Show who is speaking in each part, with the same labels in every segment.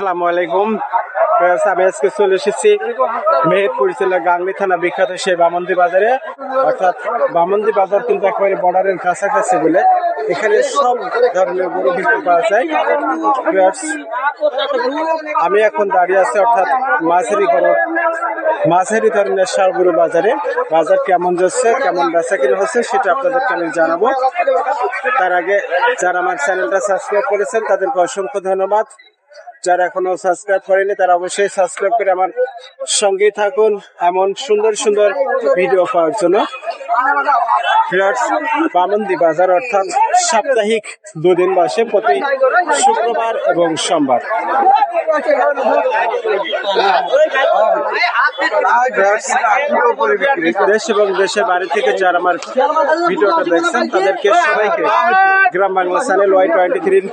Speaker 1: আসসালামু আলাইকুম। আমি আজকে চলে এসেছি মেহেরপুর জেলা গাংনি থানা বিখ্যাত সেই বামন্দি বাজারে। অর্থাৎ বামন্দি বাজার কিন্তু একেবারে বর্ডারের কাছাকাছি বলে এখানে সব ধরনের গরু কিন্তু পাওয়া যায়। আমি এখন দাঁড়িয়ে আছি অর্থাৎ মাঝারি গরু, মাঝারি ধরনের সার গরু বাজারে। বাজার কেমন যাচ্ছে, কেমন বেচা কিনা হচ্ছে সেটা আপনাদেরকে আমি জানাব। তার আগে যারা আমার চ্যানেলটা সাবস্ক্রাইব করেছেন তাদেরকে অসংখ্য ধন্যবাদ। যারা এখনও সাবস্ক্রাইব করেনি, তারা অবশ্যই সাবস্ক্রাইব করে আমার সঙ্গেই থাকুন এমন সুন্দর সুন্দর ভিডিও পাওয়ার জন্য। বামন্দি বাজার অর্থাৎ সাপ্তাহিক দুদিন বসে প্রতি শুক্রবার এবং সোমবার। দেশ এবং দেশের বাড়ি থেকে যারা আমার ভিডিওটা দেখছেন, তাদেরকে সবাইকে Gram Bangla channel Y twenty থ্রির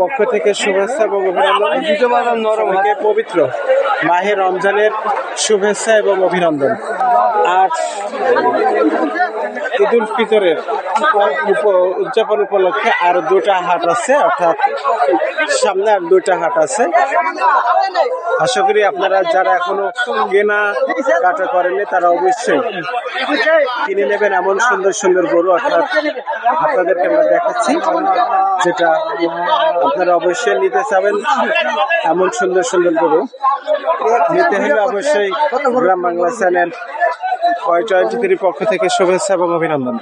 Speaker 1: পক্ষ থেকে শুভেচ্ছা এবং অভিনন্দন। সবাইকে পবিত্র। মাহে রমজানের শুভেচ্ছা এবং অভিনন্দন। আর ঈদ উল ফিতরের উদযাপন উপলক্ষে আর দুটা হাট আছে, অর্থাৎ সামনে আর দুটা হাট আছে। আশা করি আপনারা যারা এখনও কেনা কাটা করেনি তারা অবশ্যই কিনে নেবেন এমন সুন্দর সুন্দর গরু, অর্থাৎ আপনাদেরকে আমরা দেখাচ্ছি, যেটা আপনারা অবশ্যই নিতে চাবেন এমন সুন্দর সুন্দর গরু। নিতে হলে অবশ্যই Gram Bangla channel Y twenty পক্ষ থেকে শুভেচ্ছা এবং অভিনন্দন।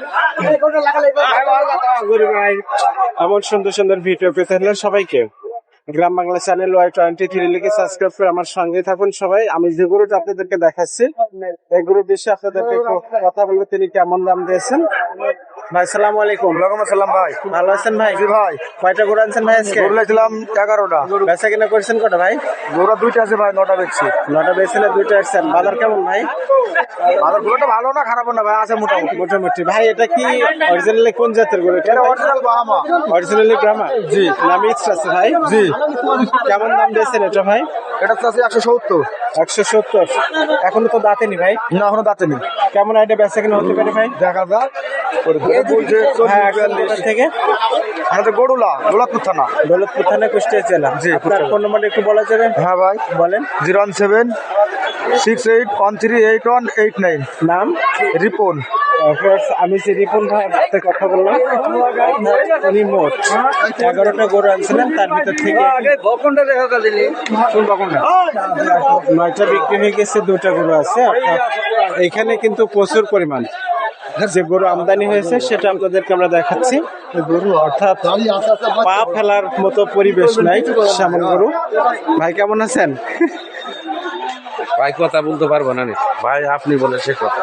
Speaker 1: এমন সুন্দর সুন্দর ভিডিও পেতে হলে সবাইকে Gram Bangla channel Y twenty three লিখে সাবস্ক্রাইব করে আমার সঙ্গে থাকুন সবাই। আমি যে গরুটা আপনাদেরকে দেখাচ্ছি, এই গরুর বিষয়ে আপনাদেরকে কথা বলব, তিনি কেমন দাম দিয়েছেন? ভাই সালাম আলাইকুম।
Speaker 2: ওয়ালাইকুম আসসালাম ভাই।
Speaker 1: ভালো আছেন ভাই?
Speaker 2: জি ভাই।
Speaker 1: কয়টা গরু আনছেন ভাই আজকে?
Speaker 2: গরু লাইছিলাম এগারোটা।
Speaker 1: বেচা কিনা করছেন কটা ভাই?
Speaker 2: গরুটা দুইটা আছে ভাই নটা বেচছি।
Speaker 1: নটা বেচছেন আর দুইটা আসছেন বাজার কেমন ভাই?
Speaker 2: আর গরুটা ভালো না খারাপ না ভাই আছে মোটামুটি।
Speaker 1: মোটামুটি। ভাই এটা কি অরিজিনালি কোন জাতের গরু
Speaker 2: এটা? অরিজিনাল বাহামা।
Speaker 1: অরিজিনালি গ্রামা জি। না মিক্স আছে ভাই?
Speaker 2: জি।
Speaker 1: কেমন দাম দিয়েছেন এটা ভাই?
Speaker 2: এটা তো আছে একশো সত্তর।
Speaker 1: একশো সত্তর। এখনও তো দাঁতেনি ভাই?
Speaker 2: না এখনও দাঁতে নেই
Speaker 1: কেমন আইডিয়া বেচা কিনা হতে পারে ভাই?
Speaker 2: দেখা যাক। বলছে
Speaker 1: হ্যাঁ। থেকে।
Speaker 2: আমাদের গরুলা গোলাপুর থানা।
Speaker 1: দৌলতপুর থানা কুষ্টিয়া জেলা।
Speaker 2: জি,
Speaker 1: আপনার ফোন নাম্বার একটু বলা যাবে?
Speaker 2: হ্যাঁ ভাই।
Speaker 1: বলেন।
Speaker 2: Zero one seven six eight one three eight one eight nine.
Speaker 1: নাম?
Speaker 2: রিপন।
Speaker 1: আমি যে রিপন ভাই সাথে কথা বললাম উনি মোট এগারোটা গরু আনছিলেন তার ভিতর থেকে। নয়টা বিক্রি হয়ে গেছে দুটা গরু আছে। এখানে কিন্তু প্রচুর পরিমাণ। যে গরু আমদানি হয়েছে সেটা আপনাদেরকে আমরা দেখাচ্ছি। গরু অর্থাৎ পা ফেলার মতো পরিবেশ নাই সামন গরু। ভাই কেমন আছেন?
Speaker 3: ভাই কথা বলতে পারব না। ভাই আপনি বলে সে কথা।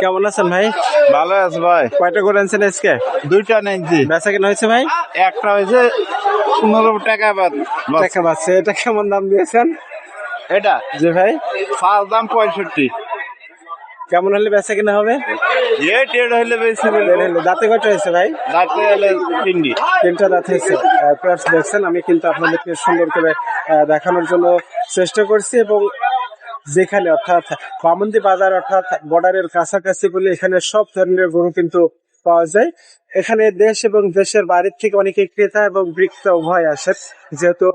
Speaker 1: কেমন আছেন ভাই?
Speaker 2: ভালো আছে ভাই।
Speaker 1: কয়টা গরু আনছেন আজকে?
Speaker 2: দুইটা নেই জি
Speaker 1: বেচা কেনা হয়েছে ভাই?
Speaker 2: একটা হয়েছে পনেরো টাকা বাদ।
Speaker 1: দেখা পাচ্ছে এটা কেমন দাম দিয়েছেন?
Speaker 2: এটা?
Speaker 1: যে ভাই।
Speaker 2: ফার্স্ট দাম পঁয়ষট্টি।
Speaker 1: কেমন হলে বেচা কিনা হবে?
Speaker 2: এ টেড
Speaker 1: হলে দাঁতে কয়টা হয়েছে ভাই?
Speaker 2: রাতে হলে তিনটি।
Speaker 1: তিনটা দাঁত হয়েছে। প্লাস দেখছেন আমি কিন্তু আপনাদেরকে সুন্দর করে দেখানোর জন্য চেষ্টা করছি এবং যেখানে অর্থাৎ বামন্দি বাজার অর্থাৎ বর্ডারের কাছাকাছি বলে এখানে সব ধরনের গরু কিন্তু পাওয়া যায়। এখানে দেশ এবং দেশের বাইরের থেকে অনেকে ক্রেতা এবং বিক্রেতা উভয় আসে যেহেতু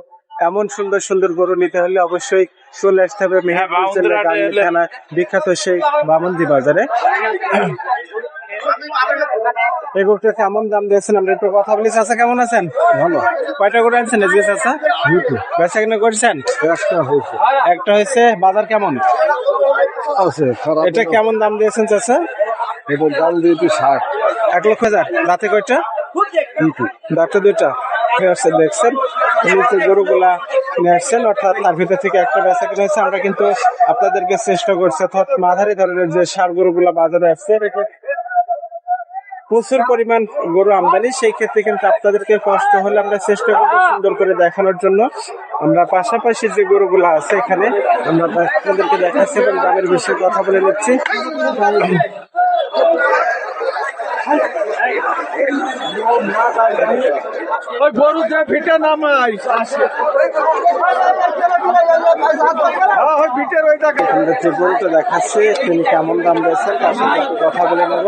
Speaker 1: এমন সুন্দর সুন্দর গরু নিতে হলে অবশ্যই চলে আসতে হবে মেহেরপুর জেলার গাংনী থানা বিখ্যাত সেই বামন্দি বাজারে। কেমন দাম দিয়েছেন? আমরা একটু কথা বলি। চাচা কেমন আছেন? ভালো। কয়টা করে আনছেন আজকে চাচা? বেচা কিনা করছেন? একটা হয়েছে। বাজার কেমন? এটা কেমন দাম দিয়েছেন চাচা?
Speaker 2: এটা দাম দিয়েছি ষাট।
Speaker 1: এক লক্ষ হাজার। রাতে কয়টা? ডাক্তার দুইটা। ঠিক আছে দেখছেন? নিচে গরুগুলা নিয়ে অর্থাৎ তার ভিতর থেকে একটা বেচা কিনা আমরা কিন্তু আপনাদেরকে চেষ্টা করছি, অর্থাৎ মাঝারি ধরনের যে সার গরুগুলা বাজারে আসছে প্রচুর পরিমাণ গরু আমদানি, সেই ক্ষেত্রে কিন্তু আপনাদেরকে কষ্ট হলে আমরা চেষ্টা করব সুন্দর করে দেখানোর জন্য। আমরা পাশাপাশি যে গরুগুলো আছে এখানে আমরা আপনাদেরকে দেখাচ্ছি এবং দামের বিষয়ে কথা বলে নিচ্ছি।
Speaker 2: ওই গরু যে ভিটে নামাই ওই ভিটের ওইটাকে।
Speaker 1: আমরা যে গরুটা দেখাচ্ছি তিনি কেমন দাম দিয়েছেন তার সাথে একটু কথা বলে নেব।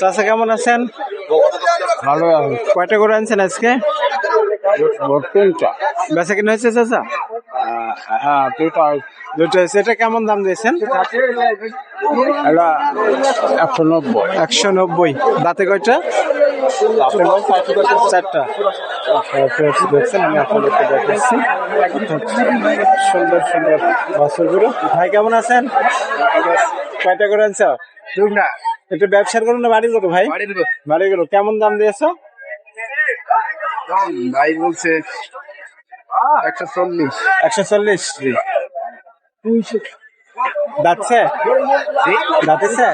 Speaker 1: চাষা কেমন আছেন?
Speaker 2: ভালো
Speaker 1: কয়টা করে আনছেন আজকে?
Speaker 2: তিনটা।
Speaker 1: বেচা কিনা হয়েছে চাচা?
Speaker 2: হ্যাঁ দুটা
Speaker 1: দুটো হয়েছে। এটা কেমন দাম দিয়েছেন?
Speaker 2: এটা একশো নব্বই।
Speaker 1: একশো নব্বই। দাঁতে কয়টা? চারটা। দেখছেন আমি আপনাদেরকে দেখাচ্ছি সুন্দর সুন্দর ভাই কেমন আছেন? কয়টা করে আনছ? একটু ব্যবসার করুন না বাড়ি করো ভাই? বাড়ি করো কেমন দাম দিয়েছ?
Speaker 2: ভাই বলছে একশো চল্লিশ।
Speaker 1: একশো চল্লিশ দাঁতছে? দাঁতেছে?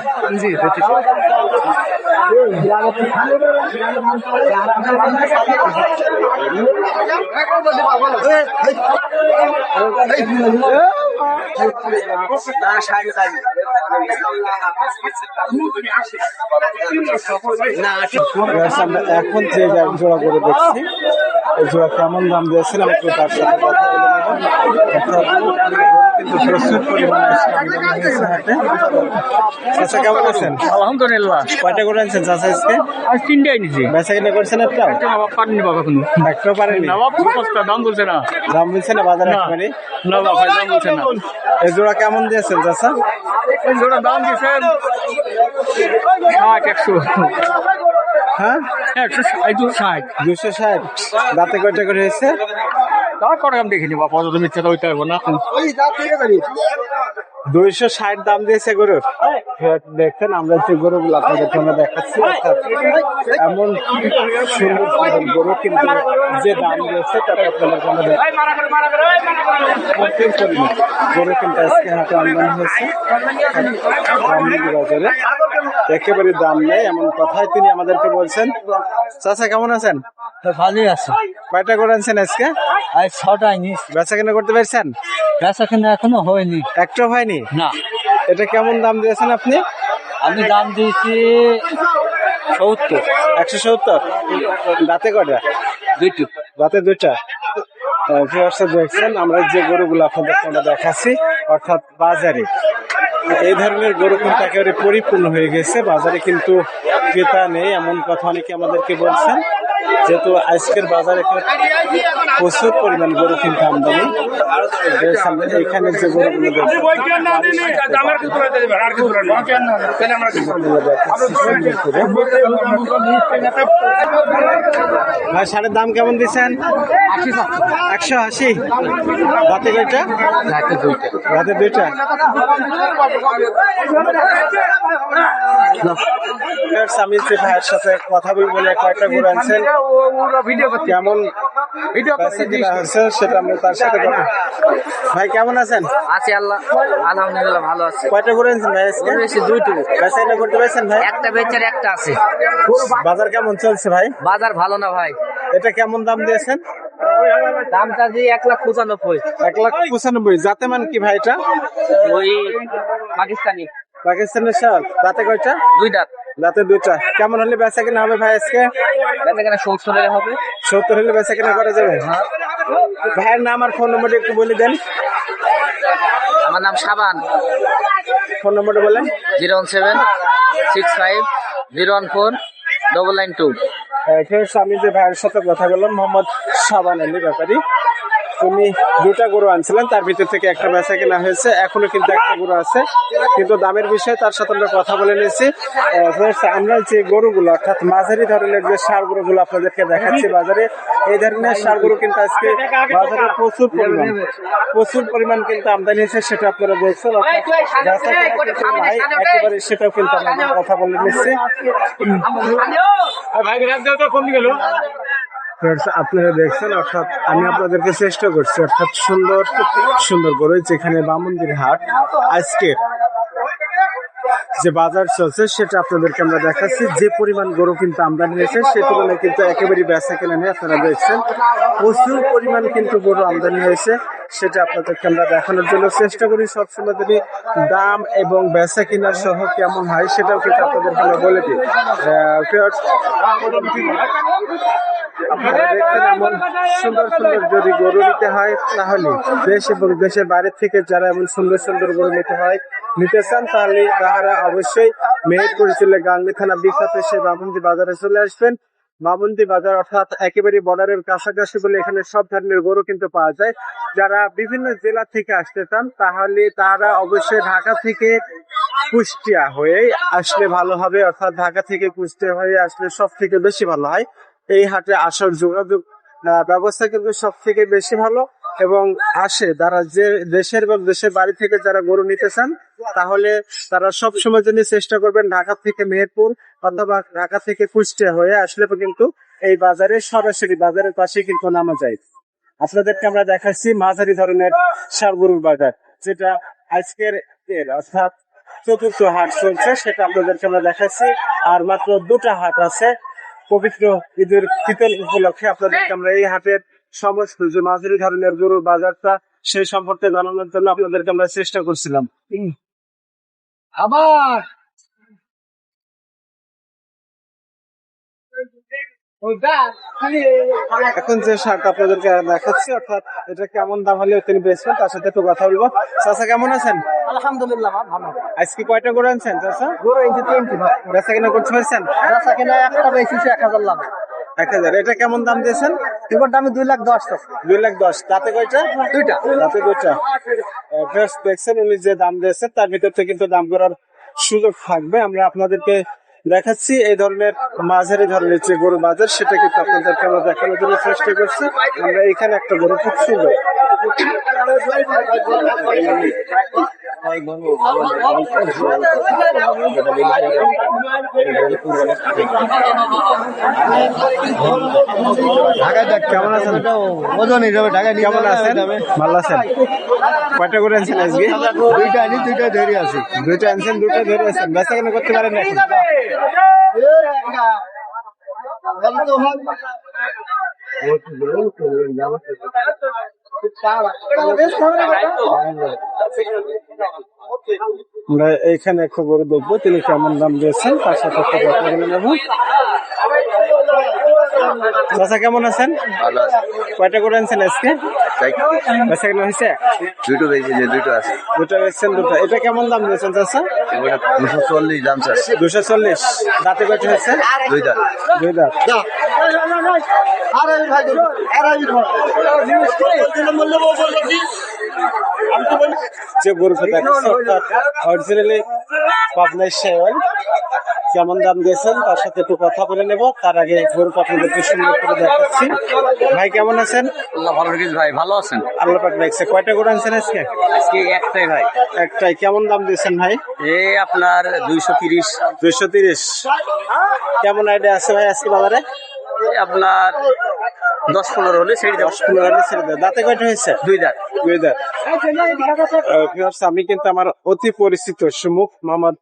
Speaker 1: আমরা এখন যে জোড়া করে দেখছি, এই জোড়া কেমন দাম দিয়েছিলাম একটু তার সাথে কেমন
Speaker 4: আলহামদুলিল্লাহ,
Speaker 1: কয়টা করে আনছেন চাচা আজকে?
Speaker 4: আজ তিনটাই নিছি
Speaker 1: বেচা কিনা করছেন একটা
Speaker 4: পারেনি বাবা কোনো
Speaker 1: একটাও পারেনি?
Speaker 4: দাম বলছে না।
Speaker 1: দাম বলছে না বাজারে
Speaker 4: না।
Speaker 1: একেবারে
Speaker 4: নবাব ভাই দাম বলছে না।
Speaker 1: এই জোড়া কেমন দিয়েছেন চাচা?
Speaker 4: এই জোড়া দাম দিয়েছেন ষাট একশো।
Speaker 1: হ্যাঁ?
Speaker 4: একশো ষাট দুশো ষাট।
Speaker 1: দুশো ষাট। দাঁতে কয়টা করে হয়েছে?
Speaker 4: তা কটা দাম দেখিনি বাবা অত মিথ্যা তো হইতে পারব না।
Speaker 1: দুইশো ষাট দাম দিয়েছে গরুর। দেখছেন আমরা যে গরুগুলো আপনাদেরকে আমরা দেখাচ্ছি এমন সুন্দর গরু কিন্তু যে দাম দিয়েছে তাতে আমরা দেখাচ্ছি। গরু কিন্তু আজকে হাতে আমদানি হয়েছে। বাজারে একেবারে দাম নেই এমন কথাই তিনি আমাদেরকে বলছেন। চাচা কেমন আছেন?
Speaker 4: ভালোই আছে।
Speaker 1: কয়টা করে আনছেন আজকে?
Speaker 4: আজ ছটাই নিস
Speaker 1: বেচা কেনা করতে পারছেন?
Speaker 4: বেচা কেনা এখনও হয়নি।
Speaker 1: একটাও হয়নি?
Speaker 4: না।
Speaker 1: এটা কেমন দাম দিয়েছেন আপনি?
Speaker 4: আমি দাম দিয়েছি সত্তর।
Speaker 1: একশো সত্তর? দাঁতে কটা
Speaker 4: দুইটু।
Speaker 1: দাঁতে দুইটা। আহ, ভিউয়ার্সরা দেখছেন আমরা যে গরুগুলো আপনাদেরকে আমরা দেখাচ্ছি অর্থাৎ বাজারে। এই ধরনের গরু কিন্তু একেবারে পরিপূর্ণ হয়ে গেছে। বাজারে কিন্তু ক্রেতা নেই এমন কথা অনেকে আমাদেরকে বলছেন। যেহেতু আজকের বাজারে কিন্তু প্রচুর পরিমাণ গরু কিন্তু আমদানি। এখানে যে গরুগুলো ভাই সারের দাম কেমন দিচ্ছেন? একশো আশি। রাতে কয়টা? রাতে দুইটা। Friends, আমি যে ভাইয়ের সাথে কথা বলি বলে কয়েকটা গরু আনছেন। কেমন বেচা কিনা হচ্ছে সেটা আমরা তার সাথে ভাই কেমন আছেন?
Speaker 5: আছি আল্লাহ আলহামদুলিল্লাহ ভালো আছে।
Speaker 1: কয়টা গরু আনছেন ভাই আজকে?
Speaker 5: বেশি
Speaker 1: করতে পারছেন ভাই?
Speaker 5: একটা বেচার একটা আছে।
Speaker 1: বাজার কেমন চলছে ভাই?
Speaker 5: বাজার ভালো না ভাই।
Speaker 1: এটা কেমন দাম দিয়েছেন?
Speaker 5: দামটা এক লাখ পঁচানব্বই।
Speaker 1: এক লাখ পঁচানব্বই। যাতে মান কি ভাই এটা?
Speaker 5: ওই পাকিস্তানি।
Speaker 1: পাকিস্তানের সাল রাতে কয়টা?
Speaker 5: দুই দাঁত।
Speaker 1: রাতে দুইটা। কেমন হলে বেচা কেনা হবে ভাই আজকে?
Speaker 5: বেচা কেনা সত্তরের হবে।
Speaker 1: সত্তর হলে বেচা কিনা করা যাবে? ভাইয়ের নাম আর ফোন নম্বরটা একটু বলে দেন।
Speaker 5: আমার নাম সাবান।
Speaker 1: ফোন নম্বরটা বলেন।
Speaker 5: Zero one seven six five zero one four double nine two.
Speaker 1: আমি যে ভাইয়ের সাথে কথা বললাম মোহাম্মদ সাবান আলী ব্যাপারী। তুমি দুটা গরু আনছিলেন তার ভিতর থেকে একটা বেচা কেনা হয়েছে এখনও কিন্তু একটা গরু আছে কিন্তু দামের বিষয়ে তার সাথে আমরা কথা বলে নিয়েছি আমরা যে গরুগুলো অর্থাৎ মাঝারি ধরনের যে সার গরুগুলো আপনাদেরকে দেখাচ্ছি বাজারে এই ধরনের সার গরু কিন্তু আজকে বাজারে প্রচুর পরিমাণ প্রচুর পরিমাণ কিন্তু আমদানি হয়েছে সেটা আপনারা দেখছেন নাই, একেবারে সেটাও কিন্তু আমরা কথা বলে নিচ্ছি Friends, আপনারা দেখছেন অর্থাৎ আমি আপনাদেরকে চেষ্টা করছি অর্থাৎ সুন্দর সুন্দর গরু যেখানে বামন্দির হাট। আজকে যে বাজার চলছে, সেটা আপনাদেরকে আমরা দেখাচ্ছি। যে পরিমাণ গরু কিন্তু আমদানি হয়েছে সে তুলনায় কিন্তু একেবারে বেচা কেনা নেই, আপনারা দেখছেন। প্রচুর পরিমাণ কিন্তু গরু আমদানি হয়েছে সেটা আপনাদেরকে আমরা দেখানোর জন্য চেষ্টা করি। সবসময় যদি দাম এবং বেচা কেনার সহ কেমন হয়, সেটাও কিন্তু আপনাদেরকে আমরা বলে দিই। আপনারা দেখছেন এমন সুন্দর সুন্দর যদি গরু নিতে হয়, তাহলে দেশ এবং দেশের বাইরে থেকে যারা এমন সুন্দর সুন্দর গরু নিতে হয় নিতে চান তাহলে তাহারা অবশ্যই মেহেরপুর জেলা গাংলি থানা বিখ্যাত সে বামন্দি বাজারে চলে আসবেন। মামুন্দি বাজার অর্থাৎ একেবারে বর্ডারের কাছাকাছি বলে এখানে সব ধরনের গরু কিন্তু পাওয়া যায়। যারা বিভিন্ন জেলা থেকে আসতে চান, তাহলে তারা অবশ্যই ঢাকা থেকে কুষ্টিয়া হয়ে আসলে ভালো হবে, অর্থাৎ ঢাকা থেকে কুষ্টিয়া হয়ে আসলে সব থেকে বেশি ভালো হয়। এই হাটে আসার যোগাযোগ ব্যবস্থা কিন্তু সব থেকে বেশি ভালো এবং আসে তারা যে দেশের বা দেশের বাড়ি থেকে যারা গরু নিতে চান তাহলে তারা সব সময় জন্য চেষ্টা করবেন ঢাকা থেকে মেহেরপুর অথবা ঢাকা থেকে কুষ্টিয়া হয়ে আসলে কিন্তু এই বাজারে, সরাসরি বাজারের পাশে কিন্তু নামা যায়। আপনাদেরকে আমরা দেখাচ্ছি মাঝারি ধরনের সারগরুর বাজার, যেটা আজকের অর্থাৎ চতুর্থ হাট চলছে, সেটা আপনাদেরকে আমরা দেখাচ্ছি। আর মাত্র দুটা হাট আছে, পবিত্র ঈদের শীতল উপলক্ষে আপনাদেরকে আমরা এই হাটের সমস্ত যে মাঝারি ধরনের গরুর বাজারটা, সেই সম্পর্কে জানানোর জন্য আপনাদেরকে আমরা চেষ্টা করছিলাম।
Speaker 5: আবার
Speaker 1: এখন যে শার্ট আপনাদেরকে দেখাচ্ছি অর্থাৎ এটা কেমন দাম হলে তিনি বেচবেন তার সাথে একটু কথা বলব। চাচা কেমন আছেন?
Speaker 5: আলহামদুলিল্লাহ ভালো।
Speaker 1: আজকে কয়টা করে আনছেন চাচা?
Speaker 5: গরু তিনটি।
Speaker 1: বেচা কিনা করতে পারছেন?
Speaker 5: বেচা কিনা একটা বেশি এক হাজার লাভ।
Speaker 1: এক হাজার। এটা কেমন দাম দিয়েছেন?
Speaker 5: এবার দামি দুই লাখ দশ।
Speaker 1: দুই লাখ দশ। তাতে কয়টা?
Speaker 5: দুইটা।
Speaker 1: তাতে দুইটা দেখছেন উনি যে দাম দিয়েছেন তার ভিতর থেকে কিন্তু দাম করার সুযোগ থাকবে। আমরা আপনাদেরকে দেখাচ্ছি এই ধরনের মাঝারি ধরনের যে গরু বাজার সেটা কিন্তু আপনাদেরকে আমরা দেখানোর জন্য চেষ্টা করছি। আমরা এখানে একটা গরু খুব সুন্দর।
Speaker 2: ঢাকায় দেখ
Speaker 1: কেমন আছেন
Speaker 2: ওজন হিসাবে ঢাকায় নিয়ে
Speaker 1: কেমন আছেন ভালো আছেন কয়টা করে আনছেন আজকে
Speaker 2: দুইটা আনি দুইটা ধরে আছি
Speaker 1: দুইটা আনছেন দুইটা ধরে আছেন বেচা কেন করতে পারেন না এখন? আমরা এইখানে খবর দেখব তিনি কেমন দাম দিয়েছেন তার সাথে বলে নেব। চাচা কেমন আছেন? কয়টা করে আনছেন আজকে? বেচা কেন হয়েছে?
Speaker 2: দুটো বেশি যে দুটো আছে।
Speaker 1: দুটো বেচছেন দুটো। এটা কেমন দাম দিয়েছেন চাচা?
Speaker 2: দুশো চল্লিশ দাম
Speaker 1: দুশো চল্লিশ। দাঁতে কয়টা হয়েছে?
Speaker 2: দুই দাম
Speaker 1: দুই দাঁত। যে অর্থাৎ অরিজিনালি পাবনার শেয়ার কেমন দাম দিয়েছেন তার সাথে একটু কথা বলে নেব। তার আগে গরু আপনাদেরকে সুন্দর করে দেখাচ্ছি। ভাই কেমন আছেন?
Speaker 5: আল্লাহ ভালো রেখেছে ভাই ভালো আছেন?
Speaker 1: আল্লাহ পাক দেখছে কয়টা গরু আনছেন আজকে?
Speaker 5: আজকে একটাই ভাই।
Speaker 1: একটাই। কেমন দাম দিয়েছেন ভাই?
Speaker 5: এ আপনার দুইশো তিরিশ।
Speaker 1: দুইশো তিরিশ। কেমন আইডিয়া আছে ভাই আজকে বাজারে?
Speaker 5: আপনার দশ পনেরো হলে সেই
Speaker 1: দশ পনেরো হাজার ছেড়ে দেয় দাঁতে কয়টা হয়েছে?
Speaker 5: দুই দাঁত।
Speaker 1: দুই দাঁত। আমি কিন্তু আমার অতি পরিচিত সুমুখ মোহাম্মদ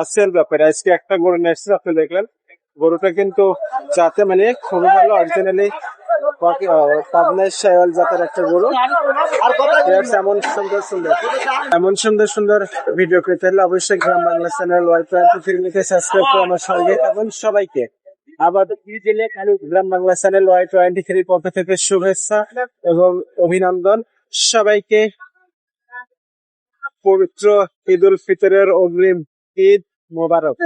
Speaker 1: আসিয়ার ব্যাপারে। আজকে একটা গরু নিয়ে এসেছি আপনি দেখলেন। গরুটা কিন্তু যাতে মানে খুবই ভালো অরিজিনালি পাবনার শায়াল জাতের একটা গরু। এমন সুন্দর সুন্দর। এমন সুন্দর সুন্দর ভিডিও পেতে হলে অবশ্যই Gram Bangla channel Y twenty three subscribe করে আমার সঙ্গে এবং সবাইকে। বাংলা টোয়েন্টি থেকে শুভেচ্ছা এবং অভিনন্দন। সবাইকে পবিত্র ঈদ উল ফিতরের অগ্রিম ঈদ মোবারক।